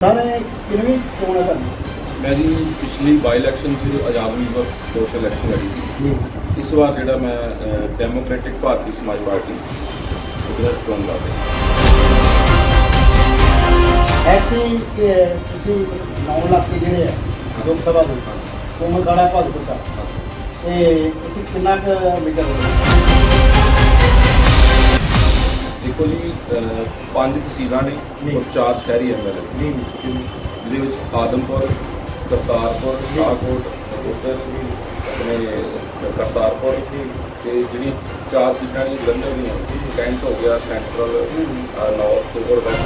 ਸਾਰੇ ਚੋਣ ਤੁਹਾਡੀ ਮੇਰੀ ਪਿਛਲੀ ਬਾਈ ਇਲੈਕਸ਼ਨ 'ਚ ਆਜ਼ਾਦ ਉਮੀਦਵਾਰ ਦੋਸਤ ਇਲੈਕਸ਼ਨ ਲੜੀ ਸੀ। ਜੀ। ਇਸ ਵਾਰ ਜਿਹੜਾ ਮੈਂ ਅਹ, ਡੈਮੋਕ੍ਰੈਟਿਕ ਭਾਰਤੀ ਸਮਾਜ ਪਾਰਟੀ ਉਹਦਾ ਚੋਣ ਲੜ ਰਿਹਾ। ਐਕਟਿੰਗ ਕਿ ਤੁਸੀਂ 9 ਲੱਖ ਦੇ ਜਿਹੜੇ ਆ ਲੋਕ ਸਭਾ ਦੇ ਕੋਮਲ ਗਾੜਾ ਭਗਤ ਦਾ ਤੇ ਤੁਸੀਂ ਕਿੰਨਾ ਕੁ ਵਿਕਰ ਹੋ? ਦੇਖੋ ਜੀ ਅਹ, ਪੰਜ ਤਹਿਸੀਲਾਂ ਨੇ ਜੀ। ਔਰ ਚਾਰ ਸ਼ਹਿਰੀ ਐਮਐਲਏ ਜੀ। ਜਿਹਦੇ ਵਿੱਚ ਆਦਮਪੁਰ ਕਰਤਾਰਪੁਰ ਸ਼ਾਹਕੋਟ ਉੱਤਰ ਆਪਣੇ ਕਰਤਾਰਪੁਰ। ਤੇ ਜਿਹੜੀ ਚਾਰ ਸੀਟਾਂ ਨੇ ਜਲੰਧਰ ਦੀਆਂ ਕੈਂਟ ਹੋ ਗਿਆ ਸੈਂਟਰਲ ਅਹ, ਨਾਰਥ ਔਰ ਵੈਸਟ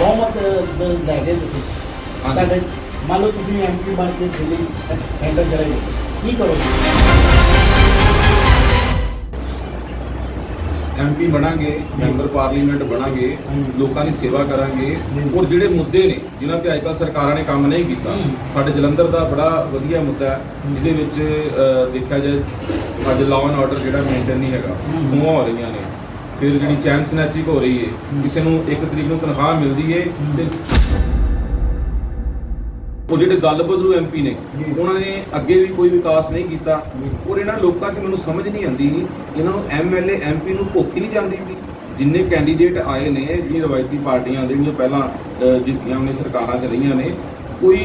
ਬਹੁਮਤ ਦੇ ਲੈ ਗਏ ਤੁਸੀਂ। ਹਾਂਜੀ। ਤੁਹਾਡੇ ਮੰਨ ਲਓ ਤੁਸੀਂ ਐਮਪੀ ਬਣ ਕੇ ਦਿੱਲੀ ਸੈਂਟਰ ਚਲੇ ਗਏ। ਕੀ ਕਰੋਗੇ? ਐਮਪੀ ਬਣਾਂਗੇ ਮੈਂਬਰ ਪਾਰਲੀਮੈਂਟ ਬਣਾਂਗੇ। ਲੋਕਾਂ ਦੀ ਸੇਵਾ ਕਰਾਂਗੇ। ਔਰ ਜਿਹੜੇ ਮੁੱਦੇ ਨੇ ਜਿਨ੍ਹਾਂ ਤੇ ਅੱਜਕੱਲ ਸਰਕਾਰਾਂ ਨੇ ਕੰਮ ਨਹੀਂ ਕੀਤਾ। ਸਾਡੇ ਜਲੰਧਰ ਦਾ ਬੜਾ ਵਧੀਆ ਮੁੱਦਾ ਹੈ ਜਿਹਦੇ ਵਿੱਚ ਦੇਖਿਆ ਜਾਏ ਅੱਜ ਲਾਅ ਐਂਡ ਆਰਡਰ ਜਿਹੜਾ ਮੇਨਟੇਨ ਨਹੀਂ ਹੈਗਾ ਹੂੰ। ਖੂਹਾਂ ਹੋ ਰਹੀਆਂ ਨੇ ਫਿਰ ਜਿਹੜੀ ਚੈਨ ਸਨੈਚਿੰਗ ਹੋ ਰਹੀ ਹੈ। ਕਿਸੇ ਨੂੰ ਇੱਕ ਤਰੀਕ ਨੂੰ ਤਨਖਾਹ ਮਿਲਦੀ ਹੂੰ। ਤੇ ਉਹ ਜਿਹੜੇ ਦਲ ਬਦਲੂ ਐਮਪੀ ਨੇ। ਉਹਨਾਂ ਨੇ ਅੱਗੇ ਵੀ ਕੋਈ ਵਿਕਾਸ ਨਹੀਂ ਕੀਤਾ। ਔਰ ਇਹਨਾਂ ਲੋਕਾਂ 'ਚ ਮੈਨੂੰ ਸਮਝ ਨਹੀਂ ਆਉਂਦੀ ਇਹਨਾਂ ਨੂੰ ਐਮਐਲਏ ਐਮਪੀ ਨੂੰ ਭੁੱਖ ਹੀ ਨਹੀਂ ਜਾਂਦੀ ਵੀ ਜਿੰਨੇ ਕੈਂਡੀਡੇਟ ਆਏ ਨੇ ਜਿਹੜੀਆਂ ਰਵਾਇਤੀ ਪਾਰਟੀਆਂ ਜਿਹੜੀਆਂ ਪਹਿਲਾਂ ਜਿੱਤੀਆਂ ਨੇ ਸਰਕਾਰਾਂ 'ਚ ਰਹੀਆਂ ਨੇ ਕੋਈ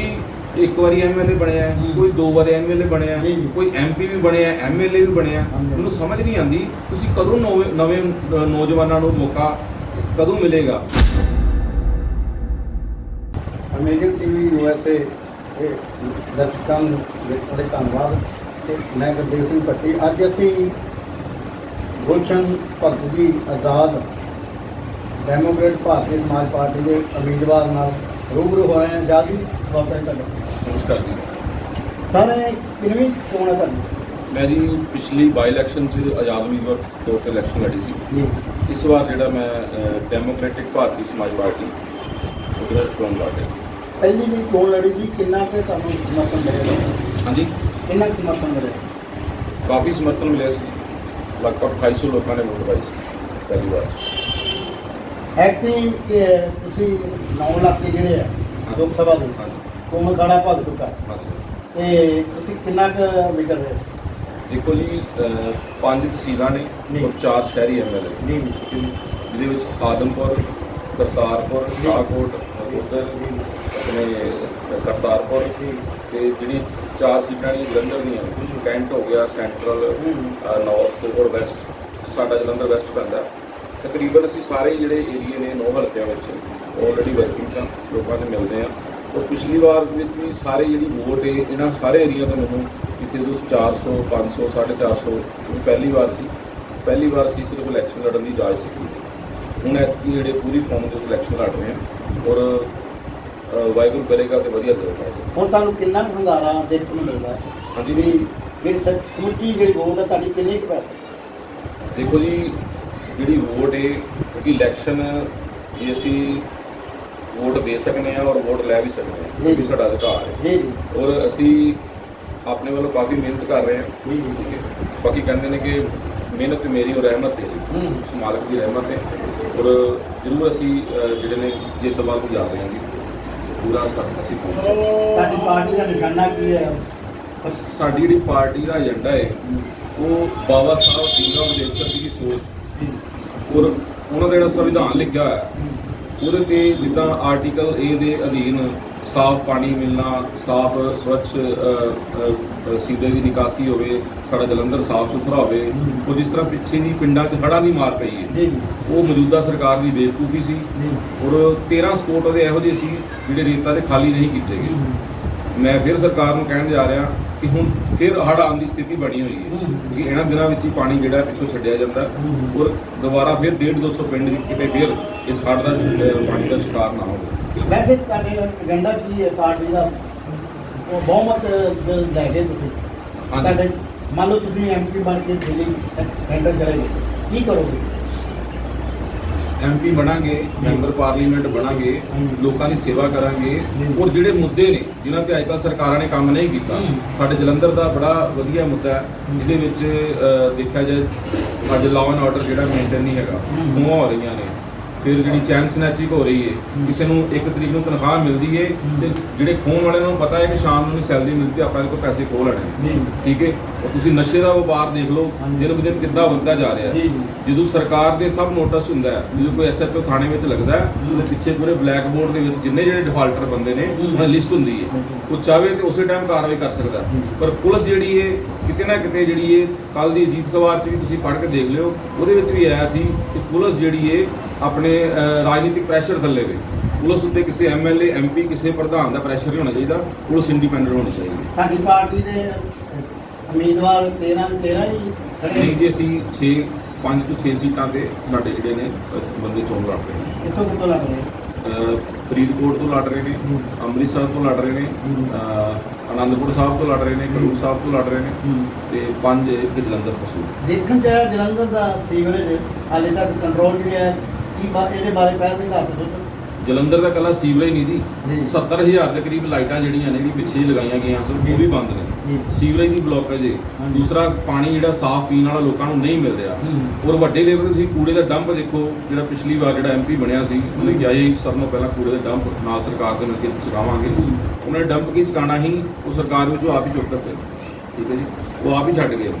ਇੱਕ ਵਾਰੀ ਐਮਐਲਏ ਬਣਿਆ। ਕੋਈ ਦੋ ਵਾਰੀ ਐਮਐਲਏ ਬਣਿਆ। ਕੋਈ ਐਮਪੀ ਵੀ ਬਣਿਆ ਐਮਐਲਏ ਵੀ ਬਣਿਆ। ਮੈਨੂੰ ਸਮਝ ਨਹੀਂ ਆਉਂਦੀ ਤੁਸੀਂ ਕਦੋਂ ਨਵੇਂ ਨੌਜਵਾਨਾਂ ਨੂੰ ਮੌਕਾ ਕਦੋਂ ਮਿਲੇਗਾ ਅਮੇਜ਼ਿੰਗ ਟੀਵੀ ਯੂਐਸਏ ਦੇ ਦਰਸ਼ਕਾਂ ਨੂੰ ਬੜੇ ਧੰਨਵਾਦ। ਤੇ ਮੈਂ ਗੁਰਦੇਵ ਸਿੰਘ ਭੱਟੀ। ਅੱਜ ਅਸੀਂ ਗੁਲਸ਼ਨ ਭਗਤ ਜੀ ਆਜ਼ਾਦ ਡੈਮੋਕ੍ਰੇਟ ਭਾਰਤੀ ਸਮਾਜ ਪਾਰਟੀ ਦੇ ਉਮੀਦਵਾਰ ਨਾਲ ਰੂਬਰੂ ਹੋ ਰਹੇ ਹਾਂ। ਆਜ਼ਾਦ ਜੀ ਹੈ ਤੁਹਾਡਾ। ਨਮਸਕਾਰ ਜੀ। ਸਾਰੇ ਕਿੰਨੀ ਚੋਣ ਹੈ ਤੁਹਾਡੀ? ਮੇਰੀ ਪਿਛਲੀ ਬਾਈ ਇਲੈਕਸ਼ਨ 'ਚ ਆਜ਼ਾਦ ਉਮੀਦਵਾਰ ਦੋਸਤ ਇਲੈਕਸ਼ਨ ਲੜੀ ਸੀ। ਜੀ। ਇਸ ਵਾਰ ਜਿਹੜਾ ਮੈਂ ਡੈਮੋਕ੍ਰੈਟਿਕ ਭਾਰਤੀ ਸਮਾਜ ਪਾਰਟੀ ਉਹਦਾ ਚੋਣ ਲੜ ਰਿਹਾ। ਪਹਿਲੀ ਵੀ ਚੋਣ ਲੜੀ ਸੀ ਕਿੰਨਾ ਕੁ ਤੁਹਾਨੂੰ ਸਮਰਥਨ ਮਿਲਿਆ? ਹਾਂਜੀ। ਕਿੰਨਾ ਕੁ ਸਮਰਥਨ ਮਿਲਿਆ? ਕਾਫੀ ਸਮਰਥਨ ਮਿਲਿਆ ਸੀ। ਲਗਭਗ 250 ਲੋਕਾਂ ਨੇ ਵੋਟ ਪਾਈ ਸੀ ਪਹਿਲੀ ਵਾਰ। ਐਕਟਿੰਗ ਕਿ ਤੁਸੀਂ 9 ਲੱਖ ਦੇ ਜਿਹੜੇ ਆ ਲੋਕ ਸਭਾ ਦੇ ਹਾਂਜੀ। ਕੋਮਲ ਗਾੜਾ ਭਗਤ ਦਾ ਹਾਂਜੀ। ਤੇ ਤੁਸੀਂ ਕਿੰਨਾ ਕੁ ਵਿਕਰ ਰਹੇ ਦੇਖੋ ਜੀ ਅਹ, ਪੰਜ ਤਹਿਸੀਲਾਂ ਨੇ ਜੀ। ਔਰ ਚਾਰ ਸ਼ਹਿਰੀ ਐਮਐਲਏ ਜੀ। ਜਿਹਦੇ ਵਿੱਚ ਆਦਮਪੁਰ ਕਰਤਾਰਪੁਰ। ਸ਼ਾਹਕੋਟ ਉੱਤਰ ਆਪਣੇ ਕਰਤਾਰਪੁਰ ਤੇ ਜਿਹੜੀ ਚਾਰ ਸੀਟਾਂ ਨੇ ਜਲੰਧਰ ਦੀਆਂ ਕੈਂਟ ਹੋ ਗਿਆ ਸੈਂਟਰਲ ਅਹ, ਨਾਰਥ ਔਰ ਵੈਸਟ ਸਾਡਾ ਜਲੰਧਰ ਵੈਸਟ ਪੈਂਦਾ। ਤਕਰੀਬਨ ਅਸੀਂ ਸਾਰੇ ਜਿਹੜੇ ਏਰੀਏ ਨੇ ਨੌ ਹਲਕਿਆਂ ਵਿੱਚ ਆਲਰੇਡੀ ਵਰਕਿੰਗ ਆ ਲੋਕਾਂ ਦੇ ਮਿਲਦੇ ਆ। ਔਰ ਪਿਛਲੀ ਵਾਰ ਵਿੱਚ ਵੀ ਸਾਰੇ ਜਿਹੜੀ ਵੋਟ ਹੈ ਇਹਨਾਂ ਸਾਰੇ ਏਰੀਆ ਤੋਂ ਮੈਨੂੰ ਕਿਸੇ ਤੋਂ 400 500 450 ਇਹ ਪਹਿਲੀ ਵਾਰ ਸੀ। ਪਹਿਲੀ ਵਾਰ ਅਸੀਂ ਸਿਰਫ ਇਲੈਕਸ਼ਨ ਲੜਨ ਦੀ ਇਜਾਜ਼ਤ ਸੀ। ਹੁਣ ਐਸਪੀ ਜਿਹੜੇ ਪੂਰੀ ਫਾਰਮ ਦੇ ਇਲੈਕਸ਼ਨ ਲੜ ਰਹੇ ਆ। ਔਰ ਵਾਹਿਗੁਰੂ ਕਰੇਗਾ ਤੇ ਵਧੀਆ ਆਏਗਾ ਹੁਣ ਤੁਹਾਨੂੰ ਕਿੰਨਾ ਕੁ ਹੰਗਾਰਾ ਦੇਖਣ ਨੂੰ ਮਿਲਦਾ ਹੈ? ਹਾਂਜੀ। ਵੀ ਜਿਹੜੀ ਸ- ਸਮੁੱਚੀ ਜਿਹੜੀ ਵੋਟ ਹੈ ਤੁਹਾਡੀ ਕਿੰਨੀ ਕੁ ਪੈ ਦੇਖੋ ਜੀ ਜਿਹੜੀ ਵੋਟ ਹੈ ਕਿਉਂਕਿ ਇਲੈਕਸ਼ਨ ਜੇ ਅਸੀਂ ਵੋਟ ਦੇ ਸਕਦੇ ਹਾਂ ਔਰ ਵੋਟ ਲੈ ਵੀ ਸਕਦੇ ਹਾਂ ਇਹ ਵੀ ਸਾਡਾ ਅਧਿਕਾਰ ਹੈ। ਜੀ ਜੀ। ਔਰ ਅਸੀਂ ਆਪਣੇ ਵੱਲੋਂ ਕਾਫੀ ਮਿਹਨਤ ਕਰ ਰਹੇ ਹਾਂ। ਜੀ ਜੀ। ਠੀਕ ਹੈ। ਬਾਕੀ ਕਹਿੰਦੇ ਨੇ ਕਿ ਮਿਹਨਤ ਮੇਰੀ ਔਰ ਰਹਿਮਤ ਤੇਰੀ। ਹੂੰ। ਉਸ ਮਾਲਕ ਦੀ ਰਹਿਮਤ ਹੈ। ਔਰ ਜ਼ਰੂਰ ਅਸੀਂ ਅਹ, ਜਿਹੜੇ ਨੇ ਜਿੱਤ ਵੱਲ ਨੂੰ ਜਾ ਰਹੇ ਹਾਂ ਜੀ। ਪੂਰਾ ਸਾ- ਅਸੀਂ ਪਹੁੰਚੇ। ਤੁਹਾਡੀ ਪਾਰਟੀ ਦਾ ਨਿਸ਼ਾਨਾ ਕੀ ਹੈ? ਸਾਡੀ ਜਿਹੜੀ ਪਾਰਟੀ ਦਾ ਏਜੰਡਾ ਹੈ ਉਹ ਬਾਬਾ ਸਾਹਿਬ ਭੀਮ ਅੰਬੇਦਕਰ ਜੀ ਦੀ ਸੋਚ। ਔਰ ਉਹਨਾਂ ਦਾ ਜਿਹੜਾ ਸੰਵਿਧਾਨ ਲਿਖਿਆ ਹੋਇਆ ਹੈ, ਉਹਦੇ ਤੇ ਜਿੱਦਾਂ ਆਰਟੀਕਲ ਏ ਦੇ ਅਧੀਨ ਸਾਫ਼ ਪਾਣੀ ਮਿਲਣਾ ਸਾਫ਼ ਸਵੱਛ ਸੀਵਰੇਜ ਦੀ ਨਿਕਾਸੀ ਹੋਵੇ ਸਾਡਾ ਜਲੰਧਰ ਸਾਫ਼ ਸੁਥਰਾ ਹੋਵੇ ਉਹ ਜਿਸ ਤਰ੍ਹਾਂ ਪਿੱਛੇ ਦੀ ਪਿੰਡਾਂ 'ਚ ਹੜ੍ਹਾਂ ਦੀ ਮਾਰ ਪਈ ਹੈ। ਉਹ ਮੌਜੂਦਾ ਸਰਕਾਰ ਦੀ ਬੇਵਕੂਫੀ ਸੀ ਔਰ 13 ਸਪੋਰਟ ਉਹਦੇ ਇਹੋ ਜਿਹੇ ਸੀ ਜਿਹੜੇ ਰੇਤਾ ਦੇ ਖਾਲੀ ਨਹੀਂ ਕੀਤੇ ਗਏ। ਮੈਂ ਫਿਰ ਸਰਕਾਰ ਨੂੰ ਕਹਿਣ ਜਾ ਰਿਹਾ ਕਿ ਹੁਣ ਫਿਰ ਹੜ੍ਹ ਆਉਣ ਦੀ ਸਥਿਤੀ ਬਣੀ ਹੋਈ ਹੈ। ਕਿ ਇਹਨਾਂ ਦਿਨਾਂ ਵਿੱਚ ਹੀ ਪਾਣੀ ਜਿਹੜਾ ਪਿੱਛੋਂ ਛੱਡਿਆ ਜਾਂਦਾ। ਔਰ ਦੁਬਾਰਾ ਫਿਰ 1.5 200 ਪਿੰਡ ਕਿਤੇ ਫਿਰ ਇਸ ਹੜ੍ਹ ਦਾ ਪਾਣੀ ਦਾ ਸ਼ਿਕਾਰ ਨਾ ਹੋਵੇ ਵੈਸੇ ਤੁਹਾਡੇ ਏਜੰਡਾ ਕੀ ਹੈ ਪਾਰਟੀ ਦਾ ਉਹ ਬਹੁਮਤ ਦੇ ਲੈ ਗਏ ਤੁਸੀਂ ਹਾਂਜੀ। ਤੁਹਾਡੇ ਮੰਨ ਲਓ ਤੁਸੀਂ ਐਮਪੀ ਬਣ ਕੇ ਦਿੱਲੀ ਸੈਂਟਰ ਚਲੇ ਗਏ ਕੀ ਕਰੋਗੇ ਐਮਪੀ ਬਣਾਂਗੇ ਮੈਂਬਰ ਪਾਰਲੀਮੈਂਟ ਬਣਾਂਗੇ। ਲੋਕਾਂ ਦੀ ਸੇਵਾ ਕਰਾਂਗੇ। ਔਰ ਜਿਹੜੇ ਮੁੱਦੇ ਨੇ ਜਿਨ੍ਹਾਂ ਤੇ ਅੱਜਕੱਲ ਸਰਕਾਰਾਂ ਨੇ ਕੰਮ ਨਹੀਂ ਕੀਤਾ ਹਮ। ਸਾਡੇ ਜਲੰਧਰ ਦਾ ਬੜਾ ਵਧੀਆ ਮੁੱਦਾ ਹੈ ਜਿਹਦੇ ਵਿੱਚ ਅਹ, ਦੇਖਿਆ ਜਾਏ ਅੱਜ ਲਾਅ ਐਂਡ ਆਰਡਰ ਜਿਹੜਾ ਮੇਨਟੇਨ ਨਹੀਂ ਹੈਗਾ ਹਮ। ਹੋ ਰਹੀਆਂ ਨੇ ਫਿਰ ਜਿਹੜੀ ਚੈਨ ਸਨੈਚਿੰਗ ਹੋ ਰਹੀ ਹੈ। ਕਿਸੇ ਨੂੰ ਇੱਕ ਤਰੀਕ ਨੂੰ ਤਨਖਾਹ ਮਿਲਦੀ ਹੈ। ਤੇ ਜਿਹੜੇ ਖੋਣ ਵਾਲਿਆਂ ਨੂੰ ਪਤਾ ਹੈ ਕਿ ਸ਼ਾਮ ਨੂੰ ਸੈਲਰੀ ਮਿਲਦੀ ਤੇ ਆਪਾਂ ਇਹਦੇ ਕੋਲ ਪੈਸੇ ਖੋਹ ਲੈਣੇ ਠੀਕ ਹੈ ਉਹ ਤੁਸੀਂ ਨਸ਼ੇ ਦਾ ਵਪਾਰ ਦੇਖ ਲਓ। ਦਿਨ ਬ ਦਿਨ ਕਿੱਦਾਂ ਵੱਧਦਾ ਜਾ ਰਿਹਾ। ਹੈ ਜਦੋਂ ਸਰਕਾਰ ਦੇ ਸਭ ਨੋਟਿਸ ਹੁੰਦਾ ਹੈ ਜਦੋਂ ਕੋਈ ਐਸਐਚਓ ਥਾਣੇ ਵਿੱਚ ਲੱਗਦਾ ਹੈ ਉਹਦੇ ਪਿੱਛੇ ਪੂਰੇ ਬਲੈਕ ਬੋਰਡ ਦੇ ਵਿੱਚ ਜਿੰਨੇ ਜਿਹੜੇ ਡਿਫਾਲਟਰ ਬੰਦੇ ਨੇ ਉਹਨਾਂ ਦੀ ਲਿਸਟ ਹੁੰਦੀ ਹੈ ਉਹ ਚਾਹਵੇ ਤੇ ਉਸੇ ਟਾਈਮ ਕਾਰਵਾਈ ਕਰ ਸਕਦਾ। ਹੈ। ਹੂੰ। ਪਰ ਪੁਲਿਸ ਜਿਹੜੀ ਹੈ ਕਿਤੇ ਨਾ ਕਿਤੇ ਜਿਹੜੀ ਹੈ ਕੱਲ ਦੀ ਅਜੀਤ ਅਖਬਾਰ 'ਚ ਵੀ ਤੁਸੀਂ ਪੜ੍ਹ ਕੇ ਦੇਖ ਲਿਓ ਉਹਦੇ ਵਿੱਚ ਵੀ ਆਇਆ ਸੀ ਕਿ ਪੁਲਿਸ ਜਿਹੜੀ ਹੈ ਆਪਣੇ ਰਾਜਨੀਤਿਕ ਪ੍ਰੈਸ਼ਰ ਥੱਲੇ ਵੇ ਪੁਲਿਸ ਉੱਤੇ ਕਿਸੇ ਐਮਐਲਏ ਐਮਪੀ ਕਿਸੇ ਪ੍ਰਧਾਨ ਦਾ ਪ੍ਰੈਸ਼ਰ ਨਹੀਂ ਹੋਣਾ ਚਾਹੀਦਾ। ਪੁਲਿਸ ਇੰਡੀਪੈਂਡੈਂਟ ਹੋਣੀ ਚਾਹੀਦੀ। ਸਾਡੀ ਪਾਰਟੀ ਦੇ ਉਮੀਦਵਾਰ 13 13 ਹੀ ਖੜੇ ਜੀ ਅਸੀਂ 6 5 ਤੋਂ 6 ਸੀਟਾਂ ਤੇ ਸਾਡੇ ਜਿਹੜੇ ਨੇ ਬੰਦੇ ਚੋਣ ਲੜ ਰਹੇ ਨੇ। ਕਿੱਥੋਂ ਕਿੱਥੋਂ ਲੱਗ ਰਹੇ ਅਹ, ਫਰੀਦਕੋਟ ਤੋਂ ਲੜ ਰਹੇ ਨੇ। ਅੰਮ੍ਰਿਤਸਰ ਤੋਂ ਲੜ ਰਹੇ ਨੇ ਆਨੰਦਪੁਰ ਸਾਹਿਬ ਤੋਂ ਲੜ ਰਹੇ ਨੇ ਖਡੂਰ ਸਾਹਿਬ ਤੋਂ ਲੜ ਰਹੇ ਨੇ ਤੇ ਪੰਜ ਇੱਕ ਜਲੰਧਰ ਤੋਂ ਦੇਖਣ ਚ ਜਲੰਧਰ ਦਾ ਸੀਵਰੇਜ ਹਾਲੇ ਤੱਕ ਕੰਟਰੋਲ ਜਿਹੜਾ ਹੈ ਕੀ ਬਾ- ਇਹਦੇ ਬਾਰੇ ਪਹਿਲ ਦੇ ਘੱਟ ਸੋਚੋ ਜਲੰਧਰ ਦਾ ਕੱਲਾ ਸੀਵਰੇਜ ਨਹੀਂ ਜੀ। ਜੀ। 70000 ਦੇ ਕਰੀਬ ਲਾਈਟਾਂ ਜਿਹੜੀਆਂ ਨੇ ਜਿਹੜੀ ਪਿੱਛੇ ਲਗਾਈਆਂ ਗਈਆਂ ਸਨ। ਉਹ ਵੀ ਬੰਦ ਨੇ। ਜੀ। ਸੀਵਰੇਜ ਦੀ ਬਲੌਕੇਜ ਹੈ ਹਾਂਜੀ। ਦੂਸਰਾ ਪਾਣੀ ਜਿਹੜਾ ਸਾਫ਼ ਪੀਣ ਵਾਲਾ ਲੋਕਾਂ ਨੂੰ ਨਹੀਂ ਮਿਲ ਰਿਹਾ। ਹੂੰ। ਔਰ ਵੱਡੇ ਲੈਵਲ ਤੇ ਤੁਸੀਂ ਕੂੜੇ ਦਾ ਡੰਪ ਦੇਖੋ ਜਿਹੜਾ ਪਿਛਲੀ ਵਾਰ ਜਿਹੜਾ ਐਮਪੀ ਬਣਿਆ ਸੀ ਉਹਨੇ ਕਿਹਾ ਜੀ ਸਭ ਨੂੰ ਪਹਿਲਾਂ ਕੂੜੇ ਦਾ ਡੰਪ ਨਾਲ ਸਰਕਾਰ ਦੇ ਮਿਲ ਕੇ ਚੁਕਾਵਾਂਗੇ ਹੂੰ। ਉਹਨੇ ਡੰਪ ਕੀ ਚੁਕਾਣਾ ਹੀ ਉਹ ਸਰਕਾਰ ਵਿੱਚੋਂ ਆਪ ਹੀ ਚੁੱਕ ਕਰਦੇ ਠੀਕ ਹੈ ਜੀ। ਉਹ ਆਪ ਹੀ ਛੱਡ ਗਏ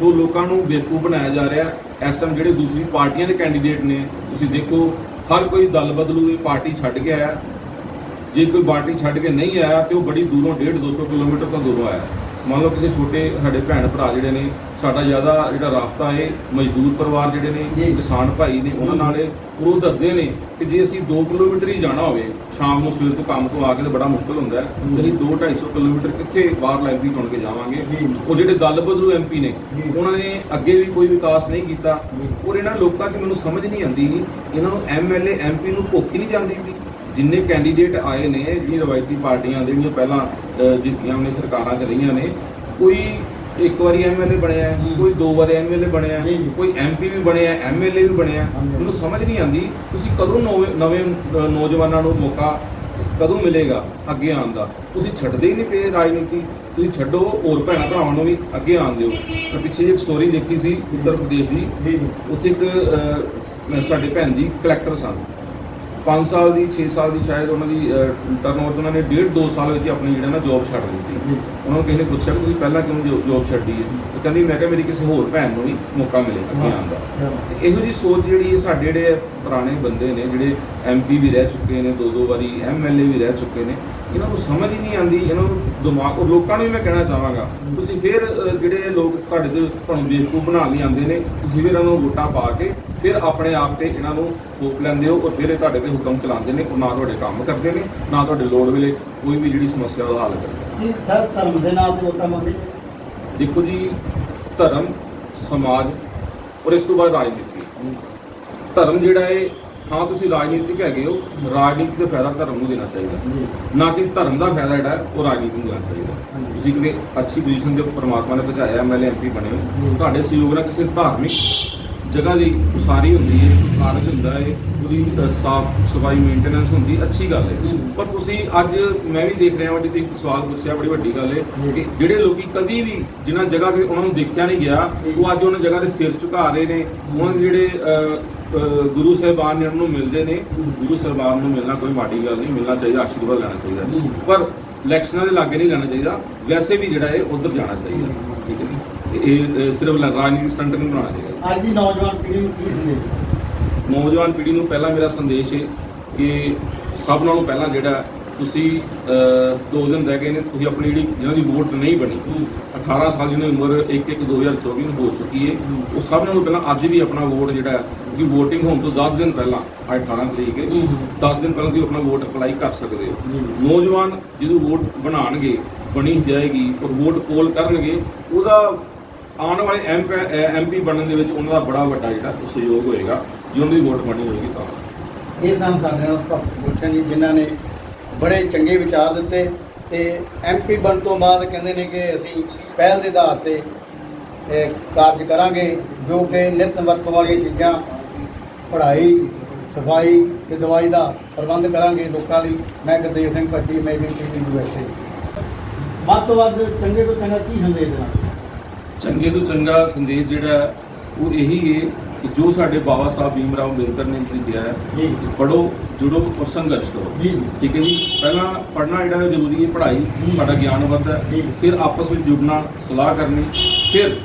ਸੋ ਲੋਕਾਂ ਨੂੰ ਬੇਵਕੂਫ ਬਣਾਇਆ ਜਾ ਰਿਹਾ ਇਸ ਟਾਈਮ ਜਿਹੜੇ ਦੂਸਰੀ ਪਾਰਟੀਆਂ ਦੇ ਕੈਂਡੀਡੇਟ ਨੇ, ਤੁਸੀਂ ਦੇਖੋ, ਹਰ ਕੋਈ ਦਲ ਬਦਲੂ ਇਹ ਪਾਰਟੀ ਛੱਡ ਕੇ ਆਇਆ। ਜੇ ਕੋਈ ਪਾਰਟੀ ਛੱਡ ਕੇ ਨਹੀਂ ਆਇਆ, ਤੇ ਉਹ ਬੜੀ ਦੂਰੋਂ 1.5 200 ਕਿਲੋਮੀਟਰ ਤੋਂ ਦੂਰੋਂ ਆਇਆ। ਮੰਨ ਲਓ ਕਿਸੇ ਛੋਟੇ ਸਾਡੇ ਭੈਣ ਭਰਾ ਜਿਹੜੇ ਨੇ ਸਾਡਾ ਜ਼ਿਆਦਾ ਜਿਹੜਾ ਰਾਫਤਾ ਹੈ ਮਜ਼ਦੂਰ ਪਰਿਵਾਰ ਜਿਹੜੇ ਨੇ। ਕਿਸਾਨ ਭਾਈ ਨੇ ਉਹਨਾਂ ਨਾਲ ਉਹ ਦੱਸਦੇ ਨੇ ਕਿ ਜੇ ਅਸੀਂ 2 ਕਿਲੋਮੀਟਰ ਹੀ ਜਾਣਾ ਹੋਵੇ ਸ਼ਾਮ ਨੂੰ ਸਵੇਰ ਤੋਂ ਕੰਮ ਤੋਂ ਆ ਕੇ ਤੇ ਬੜਾ ਮੁਸ਼ਕਲ ਹੁੰਦਾ ਹੈ ਅਸੀਂ 2 250 ਕਿਲੋਮੀਟਰ ਕਿੱਥੇ ਬਾਹਰ ਲਾਈਬ੍ਰੇਰੀ ਚੁਣ ਕੇ ਜਾਵਾਂਗੇ। ਉਹ ਜਿਹੜੇ ਦਲ ਬਦਲੂ ਐਮਪੀ ਨੇ। ਉਹਨਾਂ ਨੇ ਅੱਗੇ ਵੀ ਕੋਈ ਵਿਕਾਸ ਨਹੀਂ ਕੀਤਾ। ਔਰ ਇਹਨਾਂ ਲੋਕਾਂ 'ਚ ਮੈਨੂੰ ਸਮਝ ਨਹੀਂ ਆਉਂਦੀ ਇਹਨਾਂ ਨੂੰ ਐਮਐਲਏ ਐਮਪੀ ਨੂੰ ਭੁੱਖ ਹੀ ਨਹੀਂ ਜਾਂਦੀ ਵੀ ਜਿੰਨੇ ਕੈਂਡੀਡੇਟ ਆਏ ਨੇ ਜਿਹੜੀਆਂ ਰਵਾਇਤੀ ਪਾਰਟੀਆਂ ਦੇ ਜਿਹੜੀਆਂ ਪਹਿਲਾਂ ਜਿੱਤੀਆਂ ਨੇ ਸਰਕਾਰਾਂ 'ਚ ਰਹੀਆਂ ਨੇ ਕੋਈ ਇੱਕ ਵਾਰੀ ਐਮਐਲਏ ਬਣਿਆ। ਕੋਈ ਦੋ ਵਾਰੀ ਐਮਐਲਏ ਬਣਿਆ। ਕੋਈ ਐਮਪੀ ਵੀ ਬਣਿਆ ਐਮਐਲਏ ਵੀ ਬਣਿਆ। ਮੈਨੂੰ ਸਮਝ ਨਹੀਂ ਆਉਂਦੀ ਤੁਸੀਂ ਕਦੋਂ ਨਵੇਂ ਨੌਜਵਾਨਾਂ ਨੂੰ ਮੌਕਾ ਕਦੋਂ ਮਿਲੇਗਾ ਅੱਗੇ ਆਉਣ ਦਾ ਤੁਸੀਂ ਛੱਡਦੇ ਹੀ ਨਹੀਂ ਪਏ ਰਾਜਨੀਤੀ ਤੁਸੀਂ ਛੱਡੋ ਹੋਰ ਭੈਣਾਂ ਭਰਾਵਾਂ ਨੂੰ ਵੀ ਅੱਗੇ ਆਉਣ ਦਿਓ ਮੈਂ ਪਿੱਛੇ ਇੱਕ ਸਟੋਰੀ ਦੇਖੀ ਸੀ ਉੱਤਰ ਪ੍ਰਦੇਸ਼ ਦੀ ਉੱਥੇ ਇੱਕ ਸਾਡੇ ਭੈਣ ਜੀ ਕਲੈਕਟਰ ਸਨ 5 ਸਾਲ ਦੀ 6 ਸਾਲ ਦੀ ਸ਼ਾਇਦ ਉਹਨਾਂ ਦੀ ਟਰਨਓਵਰ ਉਹਨਾਂ ਨੇ ਡੇਢ 2 ਸਾਲ ਵਿੱਚ ਆਪਣੀ ਜਿਹੜਾ ਨਾ ਜੌਬ ਛੱਡ ਦਿੱਤੀ। ਉਹਨਾਂ ਨੂੰ ਕਿਸੇ ਨੇ ਪੁੱਛਿਆ ਕਿ ਤੁਸੀਂ ਪਹਿਲਾਂ ਕਿਉਂ ਜੌਬ ਛੱਡੀ ਹੈ? ਕਹਿੰਦੀ ਮੈਂ ਕਿਹਾ ਮੇਰੀ ਕਿਸੇ ਹੋਰ ਭੈਣ ਨੂੰ ਵੀ ਮੌਕਾ ਮਿਲੇ ਅੱਗੇ ਆਉਣ ਦਾ। ਤੇ ਇਹੋ ਜੀ ਸੋਚ ਜਿਹੜੀ ਹੈ ਸਾਡੇ ਜਿਹੜੇ ਪੁਰਾਣੇ ਬੰਦੇ ਨੇ ਜਿਹੜੇ ਐਮਪੀ ਵੀ ਰਹਿ ਚੁੱਕੇ ਨੇ ਦੋ ਦੋ ਵਾਰੀ ਐਮਐਲਏ ਵੀ ਰਹਿ ਚੁੱਕੇ ਨੇ ਇਹਨਾਂ ਨੂੰ ਸਮਝ ਹੀ ਨਹੀਂ ਆਉਂਦੀ ਇਹਨਾਂ ਨੂੰ ਦਿਮਾਗ ਔਰ ਲੋਕਾਂ ਨੂੰ ਵੀ ਮੈਂ ਕਹਿਣਾ ਚਾਹਾਂਗਾ। ਤੁਸੀਂ ਫਿਰ ਜਿਹੜੇ ਲੋਕ ਤੁਹਾਡੇ ਤੇ ਤੁਹਾਨੂੰ ਬੇਵਕੂਫ ਬਣਾਉਣ ਲਈ ਆਉਂਦੇ ਨੇ ਤੁਸੀਂ ਫਿਰ ਇਹਨਾਂ ਨੂੰ ਵੋਟਾਂ ਪਾ ਕੇ ਫਿਰ ਆਪਣੇ ਆਪ ਤੇ ਇਹਨਾਂ ਨੂੰ ਥੋਪ ਲੈਂਦੇ ਹੋ ਔਰ ਫਿਰ ਇਹ ਤੁਹਾਡੇ ਤੇ ਹੁਕਮ ਚਲਾਉਂਦੇ ਨੇ ਔਰ ਨਾ ਤੁਹਾਡੇ ਕੰਮ ਕਰਦੇ ਨੇ ਨਾ ਤੁਹਾਡੇ ਲੋੜ ਵੇਲੇ ਕੋਈ ਵੀ ਜਿਹੜੀ ਸਮੱਸਿਆ ਦਾ ਹੱਲ ਕਰਦੇ ਜੀ ਸਰ ਧਰਮ ਦੇ ਨਾਮ ਤੇ ਵੋਟਾਂ ਮੰਗਦੇ ਦੇਖੋ ਜੀ ਧਰਮ ਸਮਾਜ ਔਰ ਇਸ ਤੋਂ ਬਾਅਦ ਰਾਜਨੀਤੀ। ਧਰਮ ਜਿਹੜਾ ਹੈ ਹਾਂ ਤੁਸੀਂ ਰਾਜਨੀਤਿਕ ਹੈਗੇ ਹੋ ਰਾਜਨੀਤੀ ਦਾ ਫਾਇਦਾ ਧਰਮ ਨੂੰ ਦੇਣਾ ਚਾਹੀਦਾ ਨਾ ਕਿ ਧਰਮ ਦਾ ਫਾਇਦਾ ਜਿਹੜਾ ਉਹ ਰਾਜਨੀਤੀ ਨੂੰ ਦੇਣਾ ਚਾਹੀਦਾ। ਤੁਸੀਂ ਕਿਤੇ ਅੱਛੀ ਪੋਜੀਸ਼ਨ ਦੇ ਪਰਮਾਤਮਾ ਨੇ ਪਹੁੰਚਾਇਆ ਐਮਐਲਏ ਐਮਪੀ ਬਣੇ ਹੋ। ਤੁਹਾਡੇ ਸਹਿਯੋਗ ਨਾਲ ਕਿਸੇ ਧਾਰਮਿਕ ਜਗ੍ਹਾ ਦੀ ਉਸਾਰੀ ਹੁੰਦੀ ਹੈ ਕਾਰਜ ਹੁੰਦਾ ਹੈ ਉਹਦੀ ਅ, ਸਾਫ਼ ਸਫ਼ਾਈ ਮੇਨਟੇਨੈਂਸ ਹੁੰਦੀ ਅੱਛੀ ਗੱਲ ਹੈ। ਪਰ ਤੁਸੀਂ ਅੱਜ ਮੈਂ ਵੀ ਦੇਖ ਰਿਹਾ ਵਾਂ ਤੁਸੀਂ ਇੱਕ ਸਵਾਲ ਪੁੱਛਿਆ ਬੜੀ ਵੱਡੀ ਗੱਲ ਹੈ। ਕਿ ਜਿਹੜੇ ਲੋਕੀ ਕਦੀ ਵੀ ਜਿਨ੍ਹਾਂ ਜਗ੍ਹਾ ਤੇ ਉਹਨਾਂ ਨੂੰ ਦੇਖਿਆ ਨਹੀਂ ਗਿਆ। ਉਹ ਅੱਜ ਉਹਨਾਂ ਜਗ੍ਹਾ ਤੇ ਸਿਰ ਝੁਕਾ ਰਹੇ ਨੇ ਉਹਨਾਂ ਦੇ ਜਿਹੜੇ ਗੁਰੂ ਸਾਹਿਬਾਨ ਨੇ ਉਹਨਾਂ ਨੂੰ ਮਿਲਦੇ ਨੇ। ਗੁਰੂ ਸਾਹਿਬਾਨ ਨੂੰ ਮਿਲਣਾ ਕੋਈ ਮਾੜੀ ਗੱਲ ਨਹੀਂ ਮਿਲਣਾ ਚਾਹੀਦਾ ਆਸ਼ੀਰਵਾਦ ਲੈਣਾ ਚਾਹੀਦਾ। ਪਰ ਇਲੈਕਸ਼ਨਾਂ ਦੇ ਲਾਗੇ ਨਹੀਂ ਲੈਣਾ ਚਾਹੀਦਾ ਵੈਸੇ ਵੀ ਜਿਹੜਾ ਹੈ ਉਧਰ ਜਾਣਾ ਚਾਹੀਦਾ। ਠੀਕ ਹੈ ਇਹ ਇਹ ਸਿਰਫ ਰਾਜਨੀਤਿਕ ਸਟੰਟ ਨਹੀਂ ਬਣਾਉਣਾ ਚਾਹੀਦਾ ਅੱਜ ਦੀ ਨੌਜਵਾਨ ਪੀੜ੍ਹੀ ਨੂੰ ਕੀ ਸੰਦੇਸ਼ ਨੌਜਵਾਨ ਪੀੜ੍ਹੀ ਨੂੰ ਪਹਿਲਾ ਮੇਰਾ ਸੰਦੇਸ਼ ਹੈ ਕਿ ਸਭ ਨਾਲੋਂ ਪਹਿਲਾਂ ਜਿਹੜਾ ਤੁਸੀਂ ਦੋ ਦਿਨ ਰਹਿ ਗਏ ਨੇ ਤੁਸੀਂ ਆਪਣੀ ਜਿਹੜੀ ਜਿਹਨਾਂ ਦੀ ਵੋਟ ਨਹੀਂ ਬਣੀ 18 ਸਾਲ ਜਿਹਨਾਂ ਦੀ ਉਮਰ 1 1 2024 ਨੂੰ ਹੋ ਚੁੱਕੀ ਹੂੰ। ਉਹ ਸਭ ਨਾਲੋਂ ਪਹਿਲਾਂ ਅੱਜ ਵੀ ਆਪਣਾ ਵੋਟ ਜਿਹੜਾ ਹੈ ਕਿ VOTING ਹੋਣ ਤੋਂ 10 ਦਿਨ ਪਹਿਲਾਂ ਅੱਜ 18 ਤਰੀਕ ਹੈ ਹੂੰ। 10 ਦਿਨ ਪਹਿਲਾਂ ਤੁਸੀਂ ਆਪਣਾ ਵੋਟ ਅਪਲਾਈ ਕਰ ਸਕਦੇ ਹੋ। ਨੌਜਵਾਨ ਜਦੋਂ ਵੋਟ ਬਣਾਉਣਗੇ ਬਣੀ ਜਾਏਗੀ ਔਰ ਵੋਟ ਪੋਲ ਕਰਨਗੇ ਉਹਦਾ ਆਉਣ ਵਾਲੇ ਐਮਪੀ ਬਣਨ ਦੇ ਵਿੱਚ ਉਹਨਾਂ ਦਾ ਬੜਾ ਵੱਡਾ ਜਿਹੜਾ ਸਹਿਯੋਗ ਹੋਏਗਾ ਜੇ ਉਹਨਾਂ ਦੀ ਵੋਟ ਬਣੀ ਹੋਏਗੀ ਤਾਂ ਇਹ ਸਨ ਸਾਡੇ ਨਾਲ ਗੁਲਸ਼ਨ ਜੀ ਜਿਨ੍ਹਾਂ ਨੇ ਬੜੇ ਚੰਗੇ ਵਿਚਾਰ ਦਿੱਤੇ ਤੇ ਐਮਪੀ ਬਣ ਤੋਂ ਬਾਅਦ ਕਹਿੰਦੇ ਨੇ ਕਿ ਅਸੀਂ ਪਹਿਲ ਦੇ ਆਧਾਰ ਤੇ ਕਾਰਜ ਕਰਾਂਗੇ ਜੋ ਕਿ ਨਿਤ ਵਰਤੋਂ ਵਾਲੀਆਂ ਚੀਜ਼ਾਂ ਪੜ੍ਹਾਈ ਸਫ਼ਾਈ ਤੇ ਦਵਾਈ ਦਾ ਪ੍ਰਬੰਧ ਕਰਾਂਗੇ ਲੋਕਾਂ ਲਈ। ਮੈਂ Gurdev Singh Bhatti amazing TV USA ਵੱਧ ਤੋਂ ਵੱਧ ਚੰਗੇ ਤੋਂ ਚੰਗਾ ਕੀ ਸੰਦੇਸ਼ ਦੇਣਾ ਚੰਗੇ ਤੋਂ ਚੰਗਾ ਸੰਦੇਸ਼ ਜਿਹੜਾ ਉਹ ਇਹੀ ਹੈ ਕਿ ਜੋ ਸਾਡੇ ਬਾਬਾ ਸਾਹਿਬ ਭੀਮ ਰਾਓ ਅੰਬੇਦਕਰ ਨੇ ਕਿਹਾ ਹੈ ਜੀ। ਪੜੋ ਜੁੜੋ ਔਰ ਸੰਘਰਸ਼ ਕਰੋ। ਜੀ। ਠੀਕ ਹੈ ਜੀ? ਪਹਿਲਾਂ ਪੜ੍ਹਨਾ ਜਿਹੜਾ ਜ਼ਰੂਰੀ ਹੈ ਪੜ੍ਹਾਈ। ਸਾਡਾ ਗਿਆਨ ਵੱਧਦਾ। ਫਿਰ ਆਪਸ ਵਿੱਚ ਜੁੜਨਾ ਸਲਾਹ ਕਰਨੀ। ਫਿਰ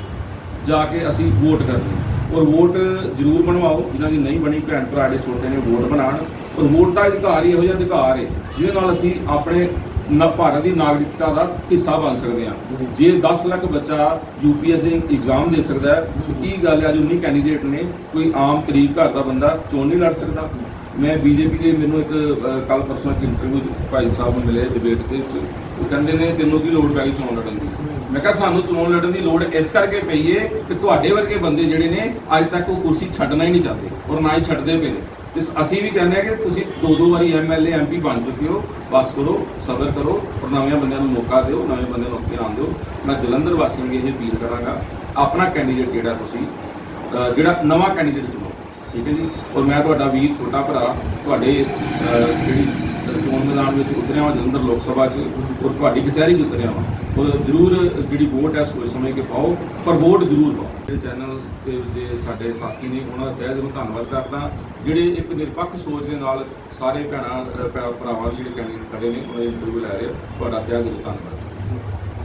ਜਾ ਕੇ ਅਸੀਂ ਵੋਟ ਕਰਨੀ। ਔਰ ਵੋਟ ਜ਼ਰੂਰ ਬਣਵਾਓ, ਜਿਨ੍ਹਾਂ ਦੀ ਨਹੀਂ ਬਣੀ, ਭੈਣ ਭਰਾ ਜਿਹੜੇ ਛੋਟੇ ਨੇ, ਵੋਟ ਬਣਾਉਣ। ਔਰ ਵੋਟ ਦਾ ਅਧਿਕਾਰ ਹੀ ਇਹੋ ਜਿਹਾ ਅਧਿਕਾਰ ਹੈ ਜਿਹਦੇ ਨਾਲ ਅਸੀਂ ਆਪਣੇ ਨਾ, ਭਾਰਤ ਦੀ ਨਾਗਰਿਕਤਾ ਦਾ ਹਿੱਸਾ ਬਣ ਸਕਦੇ ਹਾਂ। ਜੇ 10 ਲੱਖ ਬੱਚਾ ਯੂਪੀਐਸ ਦੇ ਇਗਜ਼ਾਮ ਦੇ ਸਕਦਾ ਹੈ ਕੀ ਗੱਲ ਹੈ, ਅੱਜ 19 ਕੈਂਡੀਡੇਟ ਨੇ, ਕੋਈ ਆਮ ਕਰੀਬ ਘਰ ਦਾ ਬੰਦਾ ਚੋਣ ਨਹੀਂ ਲੜ ਸਕਦਾ। ਮੈਂ ਬੀਜੇਪੀ ਦੇ ਮੈਨੂੰ ਇੱਕ ਕੱਲ ਪਰਸੋਂ ਇੱਕ ਇੰਟਰਵਿਊ ਭਾਈ ਸਾਹਿਬ ਨੂੰ ਮਿਲੇ ਡਿਬੇਟ ਦੇ ਵਿੱਚ। ਉਹ ਕਹਿੰਦੇ ਨੇ, ਤੈਨੂੰ ਕੀ ਲੋੜ ਪੈ ਗਈ ਚੋਣ ਲੜਨ ਦੀ? ਮੈਂ ਕਿਹਾ ਸਾਨੂੰ ਚੋਣ ਲੜਨ ਦੀ ਲੋੜ ਇਸ ਕਰਕੇ ਪਈ ਏ ਕਿ ਤੁਹਾਡੇ ਵਰਗੇ ਬੰਦੇ ਜਿਹੜੇ ਨੇ, ਅੱਜ ਤੱਕ ਉਹ ਕੁਰਸੀ ਛੱਡਣਾ ਹੀ ਨਹੀਂ ਚਾਹਦੇ ਔਰ ਨਾ ਹੀ ਛੱਡਦੇ ਪਏ ਨੇ। ਤੇ ਅਸੀਂ ਵੀ ਕਹਿੰਦੇ ਆ ਕਿ ਤੁਸੀਂ ਦੋ ਦੋ ਵਾਰੀ ਐਮਐਲਏ ਐਮਪੀ ਬਣ ਚੁੱਕੇ ਹੋ। ਬਸ ਕਰੋ, ਸਬਰ ਕਰੋ ਔਰ ਨਵੇਂ ਬੰਦਿਆਂ ਨੂੰ ਮੌਕਾ ਦਿਓ, ਨਵੇਂ ਬੰਦਿਆਂ ਨੂੰ ਅੱਗੇ ਆਉਣ ਦਿਓ ਮੈਂ ਜਲੰਧਰ ਵਾਸੀਆਂ ਨੂੰ ਇਹ ਅਪੀਲ ਕਰਾਂਗਾ, ਆਪਣਾ ਕੈਂਡੀਡੇਟ ਜਿਹੜਾ ਤੁਸੀਂ ਜਿਹੜਾ ਨਵਾਂ ਕੈਂਡੀਡੇਟ ਚੁਣੋ। ਠੀਕ ਹੈ ਜੀ? ਔਰ ਮੈਂ ਤੁਹਾਡਾ ਵੀਰ, ਛੋਟਾ ਭਰਾ, ਤੁਹਾਡੇ ਜਿਹੜੀ ਚੋਣ ਮੈਦਾਨ ਵਿੱਚ ਉਤਰਿਆ ਹਾਂ ਜਲੰਧਰ ਲੋਕ ਸਭਾ 'ਚ ਔਰ ਤੁਹਾਡੀ ਕਚਹਿਰੀ 'ਚ ਉਤਰਿਆ ਹਾਂ ਔਰ ਜ਼ਰੂਰ ਜਿਹੜੀ ਵੋਟ ਹੈ ਸੋਚ ਸਮਝ ਕੇ ਪਾਓ ਪਰ ਵੋਟ ਜ਼ਰੂਰ ਪਾਓ। ਜਿਹੜੇ ਚੈਨਲ ਤੇ ਦੇ ਸਾਡੇ ਸਾਥੀ ਨੇ ਉਹਨਾਂ ਦਾ ਤਹਿ ਦਿਲੋਂ ਧੰਨਵਾਦ ਕਰਦਾ। ਜਿਹੜੇ ਇੱਕ ਨਿਰਪੱਖ ਸੋਚ ਦੇ ਨਾਲ ਸਾਰੇ ਭੈਣਾਂ ਅਹ, ਭਰਾਵਾਂ ਦੀ ਜਿਹੜੇ ਕੈਂਡੀਡੇਟ ਖੜੇ ਨੇ ਉਹਨਾਂ ਦੀ ਇੰਟਰਵਿਊ ਲੈ ਰਹੇ ਤੁਹਾਡਾ ਤਹਿ ਦਿਲੋਂ ਧੰਨਵਾਦ।